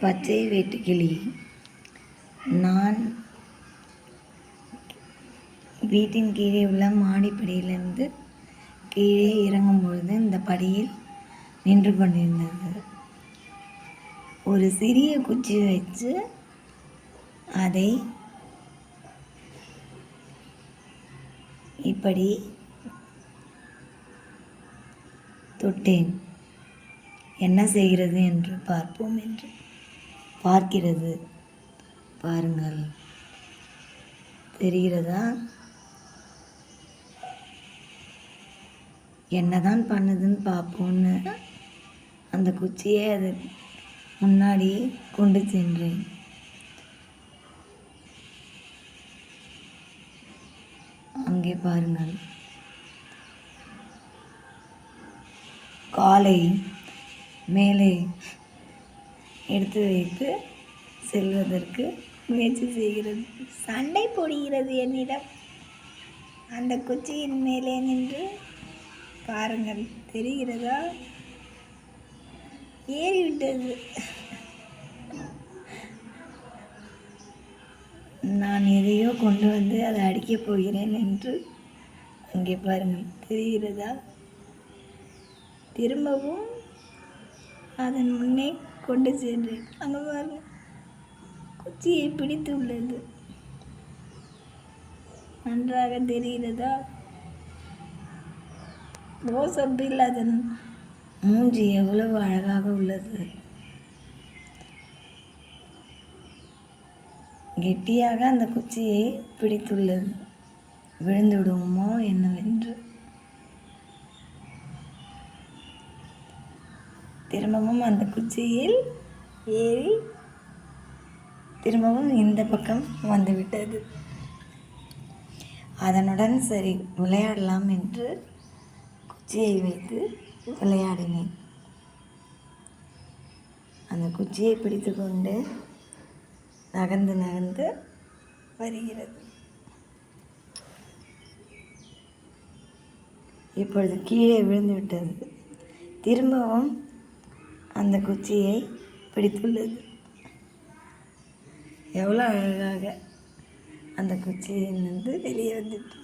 பச்சை வேட்டுக்கிளி. நான் வீட்டின் கீழே உள்ள மாடிப்படியிலிருந்து கீழே இறங்கும் பொழுது இந்த படியில் நின்று கொண்டிருந்தது. ஒரு சிறிய குச்சி வச்சு அதை இப்படி தொட்டேன். என்ன செய்கிறது என்று பார்ப்போம் என்று. பார்க்கிறது. பாருங்கள். தெரிகிறதா? என்னதான் பண்ணுதுன்னு பார்ப்போன்னு. அந்த குச்சியை அது முன்னாடி கொண்டு சென்றேன். அங்கே பாருங்கள். காலை மேலே எடுத்து வைத்து செல்வதற்கு முயற்சி செய்கிறது. சண்டை போடுகிறது என்னிடம். அந்த குச்சியின் மேலே நின்று பாருங்கள் தெரிகிறதா? ஏறிவிட்டது. நான் எதையோ கொண்டு வந்து அதை அடிக்கப் போகிறேன் என்று அங்கே பாருங்கள் தெரிகிறதா? திரும்பவும் அதன் முன்னே கொண்டு சென்றேன் அங்கே பாருங்க. குச்சியை பிடித்து உள்ளது. நன்றாக தெரிகிறதா? ரோசப்பில் அதன் மூஞ்சி எவ்வளவு அழகாக உள்ளது. கெட்டியாக அந்த குச்சியை பிடித்துள்ளது. விழுந்து விடுவோமோ என்னவென்று. திரும்பவும் அந்த குச்சியில் ஏறி திரும்பவும் இந்த பக்கம் வந்துவிட்டது. அதனுடன் சரி விளையாடலாம் என்று குச்சியை வைத்து விளையாடினேன். அந்த குச்சியை பிடித்து கொண்டு நகர்ந்து நகர்ந்து வருகிறது. இப்பொழுது கீழே விழுந்து விட்டது திரும்பவும் அந்த குச்சியை பிடித்துள்ளது. எவ்வளோ அழகாக அந்த குச்சியிலிருந்து வெளியே வந்துட்டு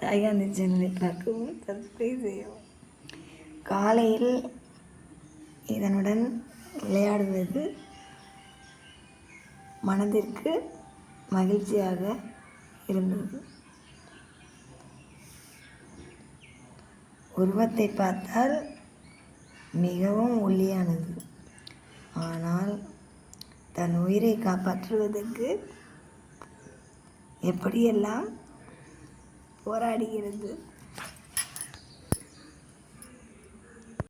தாய்காந்தி சேனலை பார்க்கவும் சப்ஸ்கிரைப் செய்யவும் காலையில் இதனுடன் விளையாடுவது மனதிற்கு மகிழ்ச்சியாக இருந்தது. உருவத்தை பார்த்தால் மிகவும் ஒல்லியானது. ஆனால் தன் உயிரை காப்பாற்றுவதற்கு எப்படியெல்லாம் போராடுகிறது?